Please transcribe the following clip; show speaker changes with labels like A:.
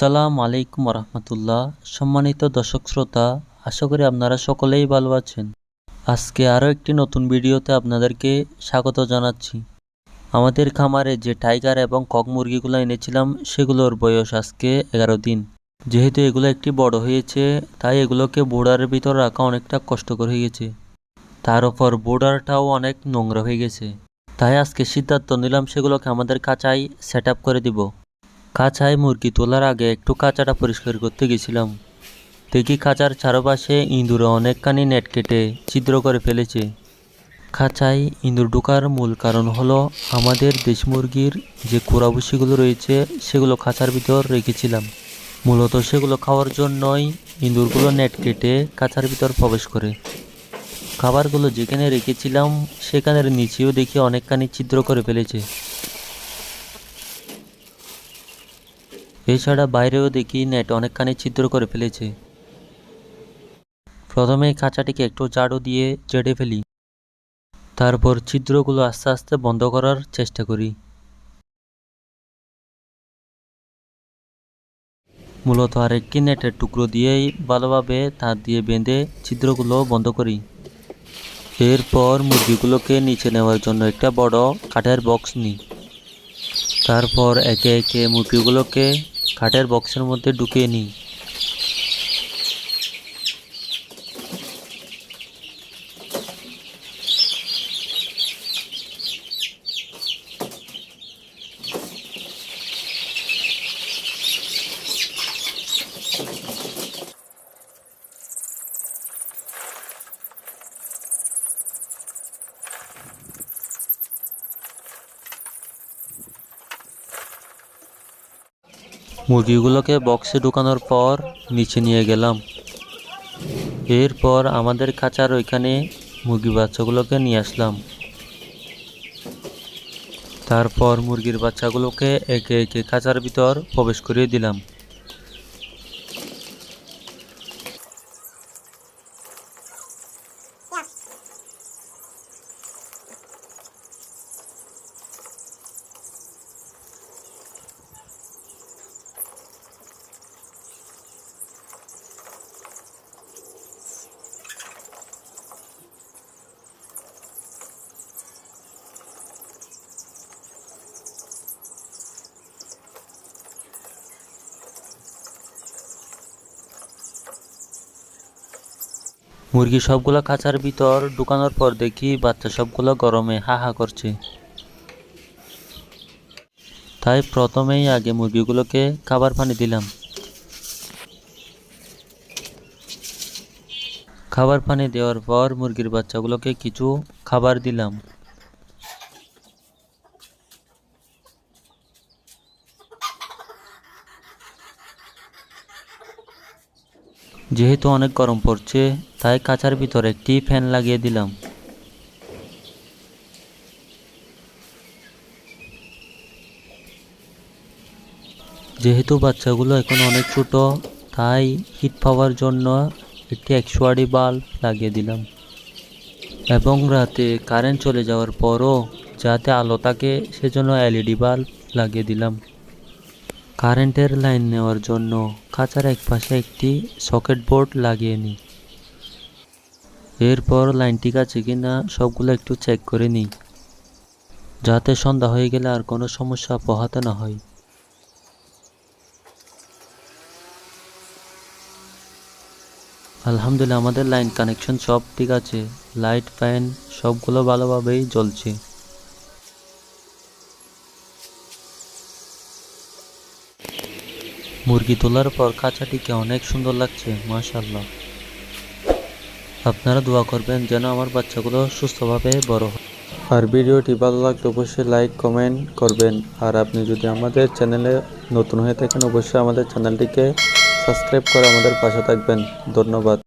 A: আসসালামু আলাইকুম রহমতুল্লাহ সম্মানিত দর্শক শ্রোতা, আশা করি আপনারা সকলেই ভালো আছেন। আজকে আরও একটি নতুন ভিডিওতে আপনাদেরকে স্বাগত জানাচ্ছি। আমাদের খামারে যে টাইগার এবং কক মুরগিগুলো এনেছিলাম, সেগুলোর বয়স আজকে এগারো দিন। যেহেতু এগুলো একটি বড় হয়েছে, তাই এগুলোকে বোর্ডারের ভিতর রাখা অনেকটা কষ্টকর হয়ে গেছে। তার উপর বোর্ডারটাও অনেক নোংরা হয়ে গেছে। তাই আজকে সিদ্ধান্ত নিলাম সেগুলোকে আমাদের কাঁচাই সেট করে দিব। কাঁচায় মুরগি তোলার আগে একটু কাঁচাটা পরিষ্কার করতে গেছিলাম। দেখি খাঁচার চারপাশে ইঁদুরে অনেকখানি নেট কেটে ছিদ্র করে ফেলেছে। খাঁচায় ইঁদুর ঢোকার মূল কারণ হলো আমাদের দেশ মুরগির যে কুড়াভুসিগুলো রয়েছে, সেগুলো খাঁচার ভিতর রেখেছিলাম। মূলত সেগুলো খাওয়ার জন্যই ইঁদুরগুলো নেট কেটে খাঁচার ভিতর প্রবেশ করে। খাবারগুলো যেখানে রেখেছিলাম, সেখানের নিচেও দেখি অনেকখানি ছিদ্র করে ফেলেছে। এছাড়া বাইরেও দেখি নেট অনেকখানি ছিদ্র করে ফেলেছে। প্রথমে কাঁচাটিকে একটু ঝাড়ু দিয়ে জেড়ে ফেলি। তারপর ছিদ্রগুলো আস্তে আস্তে বন্ধ করার চেষ্টা করি। মূলত আরেকটি নেটের টুকরো দিয়েই ভালোভাবে তার দিয়ে বেঁধে ছিদ্রগুলো বন্ধ করি। এরপর মুরগিগুলোকে নিচে নেওয়ার জন্য একটা বড় কাঠের বক্স নিই। তারপর একে একে মুরগিগুলোকে কাঠের বক্সের মধ্যে ঢুকিয়ে নিই। মুরগিগুলোকে বক্সে ঢুকানোর পর নিচে নিয়ে গেলাম। এরপর আমাদের খাঁচার ওইখানে মুরগি বাচ্চাগুলোকে নিয়ে আসলাম। তারপর মুরগির বাচ্চাগুলোকে একে একে খাঁচার ভিতর প্রবেশ করিয়ে দিলাম। মুরগি সবগুলা খাঁচার ভিতর ঢুকানোর পর দেখি বাচ্চা সবগুলো গরমে হা হা করছে। তাই প্রথমেই আগে মুরগিগুলোকে খাবার পানি দিলাম। খাবার পানি দেওয়ার পর মুরগির বাচ্চাগুলোকে কিছু খাবার দিলাম। যেহেতু অনেক গরম পড়ছে, তাই কাঁচার ভিতরে একটি ফ্যান লাগিয়ে দিলাম। যেহেতু বাচ্চাগুলো এখন অনেক ছোট, তাই হিট পাওয়ার জন্য একটি একশো আড়ি বাল্ব লাগিয়ে দিলাম। এবং রাতে কারেন্ট চলে যাওয়ার পরও যাতে আলো থাকে, সেজন্য এলইডি বাল্ব লাগিয়ে দিলাম। কারেন্টের লাইন নেওয়ার জন্য খাঁচার এক পাশে একটি সকেট বোর্ড লাগিয়ে নিই। এরপর লাইন ঠিক আছে কি না সবগুলো একটু চেক করে নিই। যাতে সন্ধ্যা হয়ে গেলে আর কোনো সমস্যা পোহাতে না হয়। আলহামদুলিল্লাহ, আমাদের লাইন কানেকশন সব ঠিক আছে। লাইট, ফ্যান সবগুলো ভালোভাবেই জ্বলছে। মুরগি তোলার পর কাঁচাটিকে অনেক সুন্দর লাগছে মাশাল্লাহ আপনারা দোয়া করবেন যেন আমার বাচ্চাগুলো সুস্থভাবে বড় হয়। আর ভিডিওটি ভালো লাগলে অবশ্যই লাইক, কমেন্ট করবেন। আর আপনি যদি আমাদের চ্যানেলে নতুন হয়ে থাকেন, অবশ্যই আমাদের চ্যানেলটিকে সাবস্ক্রাইব করে আমাদের পাশে থাকবেন। ধন্যবাদ।